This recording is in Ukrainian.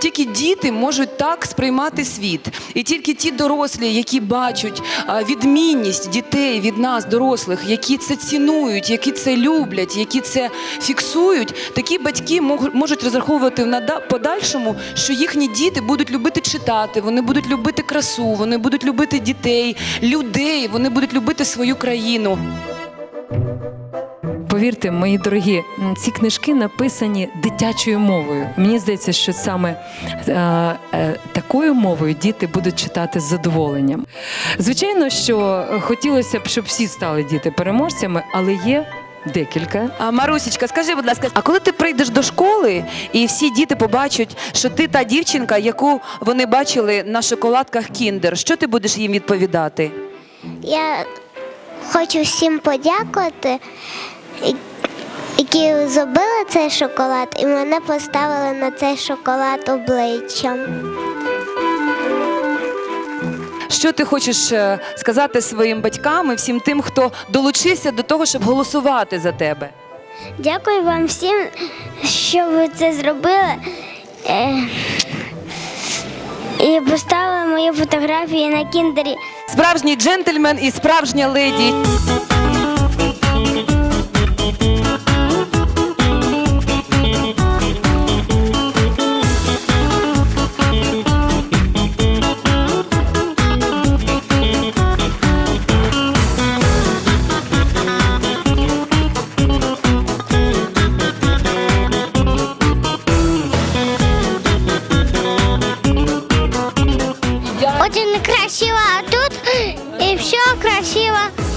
тільки діти можуть так сприймати світ. І тільки ті дорослі, які бачать відмінність дітей від нас, дорослих, які це цінують, які це люблять, які це фіксують, такі батьки можуть розраховувати в подальшому, що їхні діти будуть любити читати, вони будуть любити красу, вони будуть любити дітей, людей, вони будуть любити свою країну. Повірте, мої дорогі, ці книжки написані дитячою мовою. Мені здається, що саме е, е, такою мовою діти будуть читати з задоволенням. Звичайно, що хотілося б, щоб всі стали діти переможцями, але є декілька. А Марусічка, скажи, будь ласка, а коли ти прийдеш до школи і всі діти побачать, що ти та дівчинка, яку вони бачили на шоколадках Кіндер, що ти будеш їм відповідати? Я хочу всім подякувати, які зробили цей шоколад, і мене поставили на цей шоколад обличчям. Що ти хочеш е, сказати своїм батькам і всім тим, хто долучився до того, щоб голосувати за тебе? Дякую вам всім, що ви це зробили. Е, І поставили мої фотографії на кіндері. Справжній джентльмен і справжня леді. красиво, а тут и все красиво.